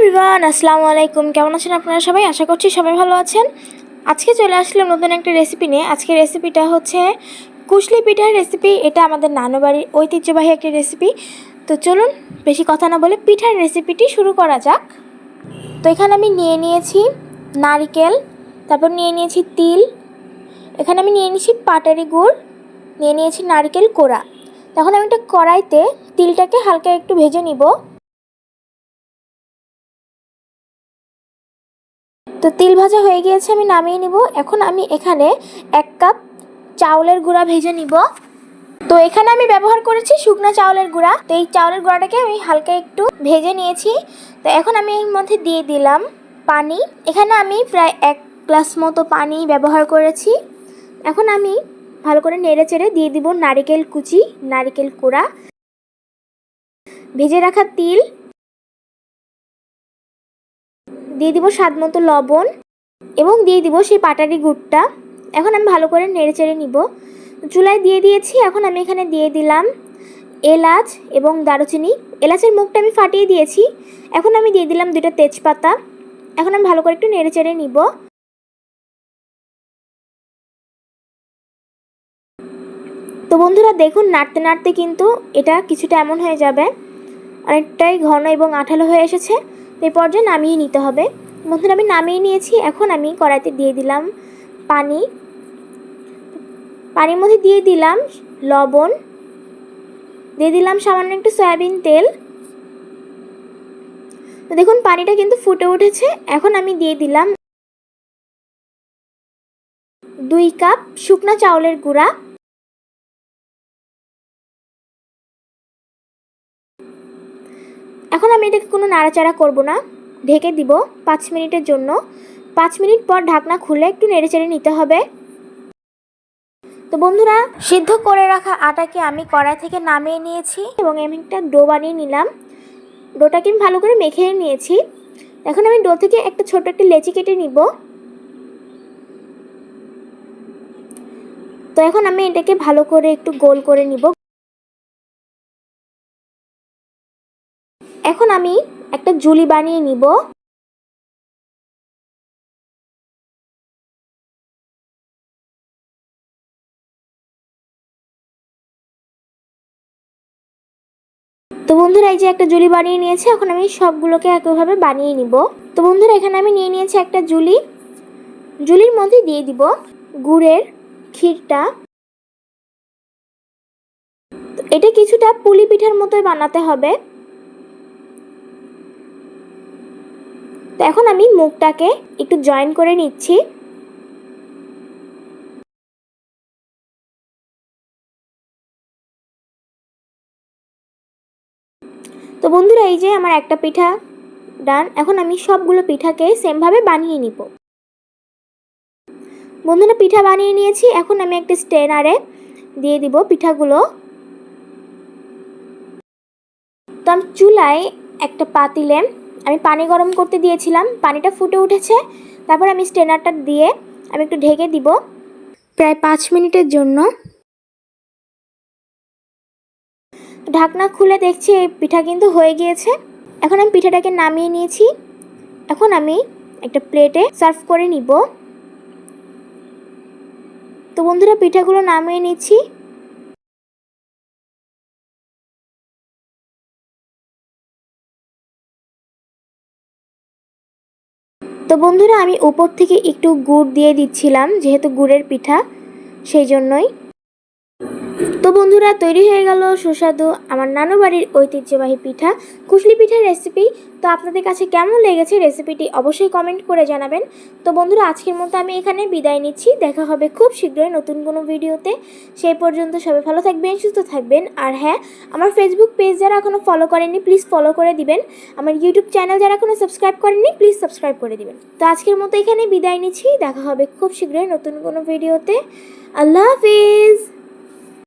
Everyone আসসালামু আলাইকুম। কেমন আছেন আপনারা সবাই? আশা করছি সবাই ভালো আছেন। আজকে চলে আসলাম নতুন একটা রেসিপি নিয়ে। আজকের রেসিপিটা হচ্ছে কুশলি পিঠার রেসিপি এটা আমাদের নানু বাড়ির ঐতিহ্যবাহী একটি রেসিপি তো চলুন, বেশি কথা না বলে পিঠার রেসিপিটি শুরু করা যাক। তো এখানে আমি নিয়ে নিয়েছি নারিকেল, তারপর নিয়ে নিয়েছি তিল। এখানে আমি নিয়ে নিয়েছি পাটারি গুড়, নিয়ে নিয়েছি নারকেল কোড়া। তখন আমি একটা কড়াইতে তিলটাকে হালকা একটু ভেজে নিব। তিল ভাজা হয়ে গিয়েছে, আমি নামিয়ে নিব। এখন আমি এখানে এক কাপ চাউলের গুঁড়া ভেজে নিব। তো এখানে আমি ব্যবহার করেছি শুকনো চাউলের গুঁড়া। তো এই চাউলের গুঁড়াটাকে আমি হালকা একটু ভেজে নিয়েছি। তো এখন আমি এর মধ্যে দিয়ে দিলাম পানি। এখানে আমি প্রায় এক গ্লাস মতো পানি ব্যবহার করেছি। এখন আমি ভালো করে নেড়ে চেড়ে দিয়ে দিব নারিকেল কুচি, নারিকেল কোড়া। ভেজে রাখা তিল দিয়ে দিব স্বাদ মতো লবণ এবং দিয়ে দিব সেই পাটারি গুড়টা। এখন আমি ভালো করে নেড়ে চেড়ে নিব। চুলায় দিয়ে দিয়েছি, এখন আমি এখানে দিয়ে দিলাম এলাচ এবং দারুচিনি। এলাচের মুখটা আমি ফাটিয়ে দিয়েছি, এখন আমি দিয়ে দিলাম দুটো তেজপাতা। এখন আমি ভালো করে একটু নেড়ে চেড়ে নিব। তো বন্ধুরা, দেখুন, নাড়তে নাড়তে কিন্তু এটা কিছুটা এমন হয়ে যাবে। অনেকটাই ঘন এবং আঠালো হয়ে এসেছে। এই পর্যায়ে নামিয়ে নিতে হবে। বন্ধুরা, আমি নামিয়ে নিয়েছি। এখন আমি কড়াইতে দিয়ে দিলাম পানি। পানির মধ্যে দিয়ে দিলাম লবণ। দিয়ে দিলাম সামান্য একটু সয়াবিন তেল। তো দেখুন, পানিটা কিন্তু ফুটে উঠেছে। এখন আমি দিয়ে দিলাম দুই কাপ শুকনা চাউলের গুঁড়া। এখন আমি এটাকে কোনো নাড়াচাড়া করব না। ঢেকে দিব পাঁচ মিনিটের জন্য। পাঁচ মিনিট পর ঢাকনা খুলে একটু নেড়েচেড়ে নিতে হবে। তো বন্ধুরা, সিদ্ধ করে রাখা আটাকে আমি কড়াই থেকে নামিয়ে নিয়েছি এবং আমি একটা ডো বানিয়ে নিলাম। ডোটাকে আমি ভালো করে মেখে নিয়েছি। এখন আমি ডো থেকে একটা ছোট একটা লেচি কেটে নিব। তো এখন আমি এটাকে ভালো করে একটু গোল করে নিব। এখন আমি একটা জুলি বানিয়ে নিব। তো বন্ধুরা, এই যে একটা জুলি বানিয়ে নিয়েছে, এখন আমি সবগুলোকে একইভাবে বানিয়ে নিব। তো বন্ধুরা, এখানে আমি নিয়ে নিয়েছি একটা জুলি জুলির মধ্যে দিয়ে দিব গুড়ের ক্ষীরটা। এটা কিছুটা পুলি পিঠার মতোই বানাতে হবে। তো এখন আমি মুখটাকে একটু জয়েন করে নিচ্ছি। তো বন্ধুরা, এই যে আমার একটা পিঠা ডান, এখন আমি সবগুলো পিঠাকে সেমভাবে বানিয়ে নিব। বন্ধুরা, পিঠা বানিয়ে নিয়েছি, এখন আমি একটা স্টেনারে দিয়ে দিব পিঠাগুলো। তো আমি চুলায় একটা পাতিলে আমি পানি গরম করতে দিয়েছিলাম, পানিটা ফুটে উঠেছে। তারপর আমি স্টেনারটা দিয়ে আমি একটু ঢেকে দিব প্রায় পাঁচ মিনিটের জন্য। ঢাকনা খুলে দেখছি এই পিঠা কিন্তু হয়ে গিয়েছে। এখন আমি পিঠাটাকে নামিয়ে নিয়েছি। এখন আমি একটা প্লেটে সার্ভ করে নিব। তো বন্ধুরা, পিঠাগুলো নামিয়ে নিচ্ছি। তো বন্ধুরা আমি উপর থেকে একটু গুড় দিয়ে দিচ্ছিলাম যেহেতু গুড়ের পিঠা সেই জন্যই। বন্ধুরা, তৈরি হয়ে গেল সুস্বাদু আমার নানু বাড়ির ঐতিহ্যবাহী পিঠা কুশলি পিঠার রেসিপি তো আপনাদের কাছে কেমন লেগেছে রেসিপিটি অবশ্যই কমেন্ট করে জানাবেন। তো বন্ধুরা, আজকের মতো আমি এখানে বিদায় নিচ্ছি। দেখা হবে খুব শীঘ্রই নতুন কোনো ভিডিওতে। সেই পর্যন্ত সবাই ভালো থাকবেন, সুস্থ থাকবেন। আর হ্যাঁ আমার ফেসবুক পেজ যারা এখনও ফলো করেননি প্লিজ ফলো করে দিবেন। আমার ইউটিউব চ্যানেল যারা এখনও সাবস্ক্রাইব করেননি প্লিজ সাবস্ক্রাইব করে দিবেন। তো আজকের মতো এখানে বিদায় নিচ্ছি। দেখা হবে খুব শীঘ্রই নতুন কোনো ভিডিওতে। আল্লাহ হাফিজ!